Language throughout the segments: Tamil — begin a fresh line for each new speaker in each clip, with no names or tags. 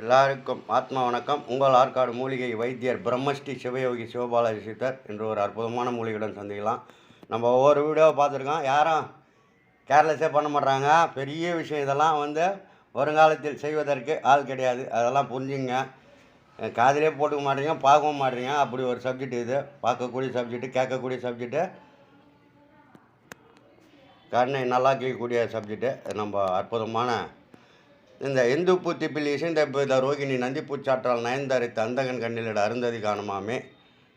எல்லாருக்கும் ஆத்மா வணக்கம். உங்கள் ஆற்காடு மூலிகை வைத்தியர் பிரம்மஸ்ரீ சிவயோகி சிவபாலாஜி சித்தர் என்ற ஒரு அற்புதமான மூலிகையுடன் சந்திக்கலாம். நம்ம ஒவ்வொரு வீடியோவை பார்த்துருக்கோம். யாரும் கேர்லெஸ்ஸே பண்ண மாட்றாங்க. பெரிய விஷயம் இதெல்லாம் வந்து வருங்காலத்தில் செய்வதற்கு ஆள் கிடையாது. அதெல்லாம் புரிஞ்சுங்க. காதிலே போட்டுக்க மாட்டீங்க பார்க்கவும் மாட்டீங்க. அப்படி ஒரு சப்ஜெக்ட் இது. பார்க்கக்கூடிய சப்ஜெக்ட்டு கேட்கக்கூடிய சப்ஜெக்ட்டு கண்ணை நல்லா கேட்கக்கூடிய சப்ஜெக்ட்டு நம்ம அற்புதமான இந்த இந்து புத்திப்பில் இசைந்த இந்த ரோகிணி நந்திப்பூச்சாற்றால் நயன்தரை தந்தகன் கண்ணிலிட அருந்ததி காணுமாமே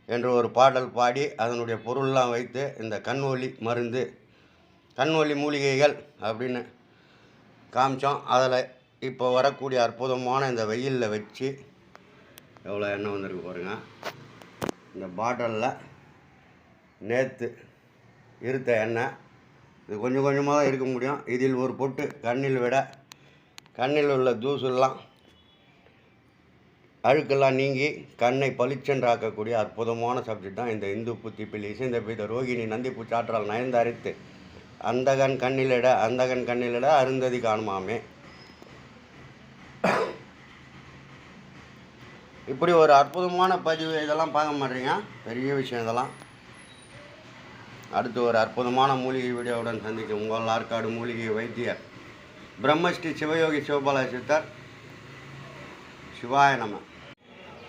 என்று ஒரு பாடல் பாடி அதனுடைய பொருள்லாம் வைத்து இந்த கண்வொலி மருந்து கண்வொலி மூலிகைகள் அப்படின்னு காமிச்சோம். அதில் இப்போ வரக்கூடிய அற்புதமான இந்த வெயிலில் வச்சு எவ்வளோ எண்ணெய் வந்திருக்கு பாருங்க. இந்த பாட்டிலில் நேற்று இருத்த எண்ணெய். இது கொஞ்சம் கொஞ்சமாக தான் இருக்க முடியும். இதில் ஒரு பொட்டு கண்ணில் விட கண்ணில் உள்ள தூசுலாம் அழுக்கெல்லாம் நீங்கி கண்ணை பளிச்சென்றாக்கக்கூடிய அற்புதமான சப்ஜெக்ட் தான் இந்த இந்து புத்தி பிள்ளை இந்த ரோகிணி நந்திப்பு சாற்றால் நயந்தரித்து அந்தகன் கண்ணிலிட அந்தகன் கண்ணிலிட அருந்ததி காணுமாமே. இப்படி ஒரு அற்புதமான பதிவு இதெல்லாம் பார்க்க மாட்டீங்க. பெரிய விஷயம் இதெல்லாம். அடுத்து ஒரு அற்புதமான மூலிகை வீடியோவுடன் சந்திக்கும் உங்கள் ஆற்காடு மூலிகை வைத்தியர் பிரம்மஸ்ரீ சிவயோகி சிவபால சித்தர் சிவாய நம.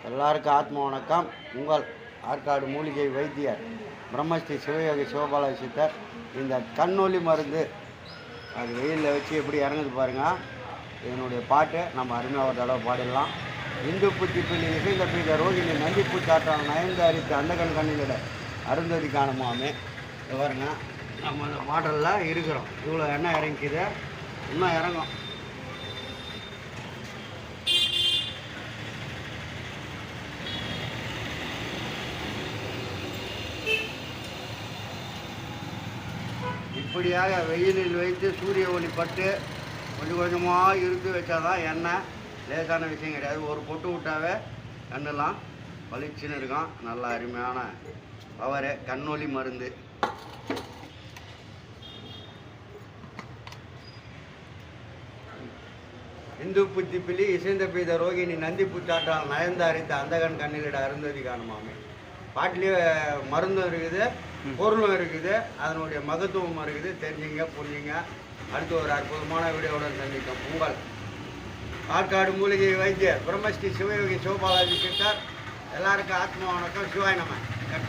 எல்லாருக்கும் ஆத்ம வணக்கம். உங்கள் ஆற்காடு மூலிகை வைத்தியர் பிரம்மஸ்ரீ சிவயோகி சிவபால சித்தர் இந்த கண்ணொலி மருந்து அது வெயிலில் வச்சு எப்படி இறங்குது பாருங்கள் இதனுடைய பாட்டு நம்ம அருமையாக ஒரு தடவை பாடிடலாம். இந்து புத்தி பிள்ளை இசைந்த பீத ரோகிணி நந்தி பூச்சாற்றால் நயந்து அரித்து அந்த கண் கண்ணிலிட அருந்ததி காணுமாமே. இது பாருங்க நம்ம அந்த பாடலில் இருக்கிறோம். இவ்வளோ எண்ணெய் இறங்கிக்குது? இன்னும் இறங்கும். இப்படியாக வெயிலில் வைத்து சூரிய ஒளி பட்டு கொஞ்சம் கொஞ்சமாக இருந்து வச்சாதான் எண்ணெய் லேசான விஷயம் கிடையாது. ஒரு பொட்டு விட்டாவே கண்ணெல்லாம் பளிச்சுன்னு இருக்கும். நல்ல அருமையான பவரு கண்ணொலி மருந்து. இந்து புத்தி பிள்ளி இசைந்த பெய்த ரோகிணி நந்தி புத்தாட்டால் நயந்து அரித்த அந்தகன் கண்ணிலிட அருந்ததி காணுமாமே. பாட்டிலேயே மருந்தும் இருக்குது பொருளும் இருக்குது அதனுடைய மகத்துவம் இருக்குது. தெரிஞ்சுங்க புரிஞ்சுங்க. அடுத்து ஒரு அற்புதமான வீடியோவுடன் சந்திக்கும் உங்கள் ஆற்காடு மூலிகை வைத்தியர் பிரம்மஸ்ரீ சிவயோகி சிவபாலாஜி கிட்டார் எல்லாருக்கும் ஆத்மா வணக்கம். சிவாய் நம்ம கட்